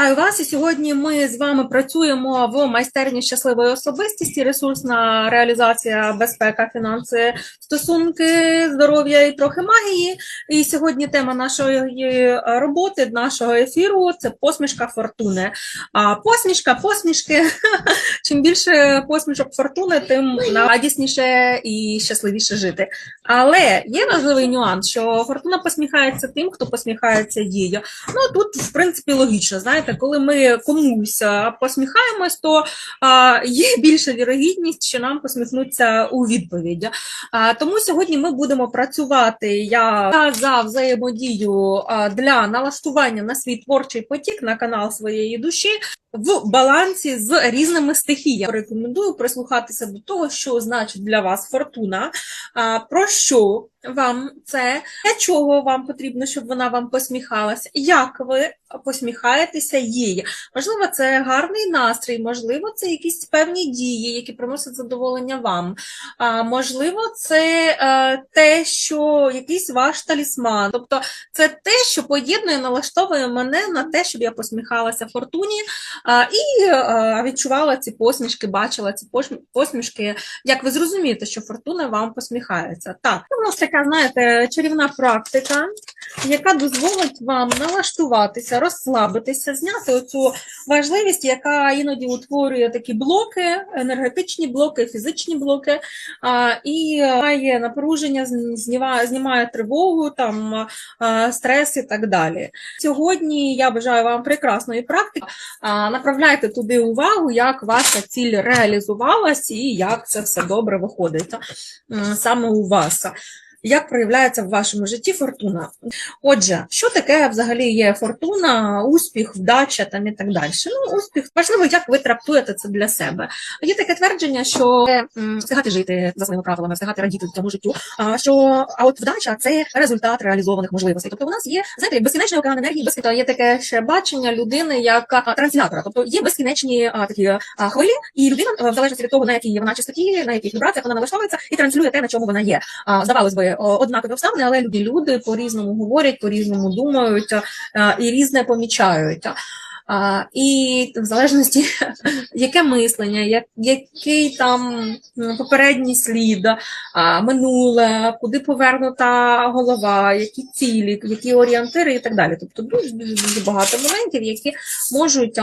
Вітаю вас! І сьогодні ми з вами працюємо в майстерні щасливої особистості, ресурсна реалізація, безпека, фінанси, стосунки, здоров'я і трохи магії. І сьогодні тема нашої роботи, нашого ефіру це посмішка фортуни. А посмішка, посмішки. Чим більше посмішок фортуни, тим радісніше і щасливіше жити. Але є важливий нюанс, що фортуна посміхається тим, хто посміхається їй. Ну тут, в принципі, логічно. Знаєте, коли ми комусь посміхаємось, то є більша вірогідність, що нам посміхнуться у відповідь. Тому сьогодні ми будемо працювати. Я за взаємодію для налаштування на свій творчий потік на канал своєї душі. В балансі з різними стихіями рекомендую прислухатися до того, що значить для вас фортуна, про що вам це, для чого вам потрібно, щоб вона вам посміхалася, як ви посміхаєтеся їй. Можливо, це гарний настрій, можливо, це якісь певні дії, які приносять задоволення вам. А, можливо, це е, те, що якийсь ваш талісман. Тобто це те, що поєднує, налаштовує мене на те, щоб я посміхалася фортуні і е, відчувала ці посмішки, бачила ці посмішки. Як ви зрозумієте, що фортуна вам посміхається? Так, це у нас така, знаєте, чарівна практика, яка дозволить вам налаштуватися, розслабитися, зняти оцю важливість, яка іноді утворює такі блоки, енергетичні блоки, фізичні блоки, і має напруження, знімає, знімає тривогу, там, стрес і так далі. Сьогодні я бажаю вам прекрасної практики. Направляйте туди увагу, як ваша ціль реалізувалась і як це все добре виходить саме у вас. Як проявляється в вашому житті фортуна? Отже, що таке взагалі є фортуна, успіх, вдача там і так далі? Ну, успіх важливо, як ви трактуєте це для себе. Є таке твердження, що м, встигати жити за своїми правилами, встигати радіти цьому життю. Що а от вдача це результат реалізованих можливостей. Тобто, у нас є знаєте, безкінечний океан енергії, безкінечно є таке ще бачення людини як транслятора. Тобто є безкінечні а, такі а, хвилі, і людина в залежності від того, на якій вона частоті, на яких вібраціях вона налаштовується і транслює те, на чому вона є. А, здавалось би, однакові обставини, але люди люди по-різному говорять, по-різному думають і різне помічають. А, і в залежності, яке мислення, як, який там попередній слід, а, минуле, куди повернута голова, які цілі, які орієнтири і так далі. Тобто дуже дуже дуже багато моментів, які можуть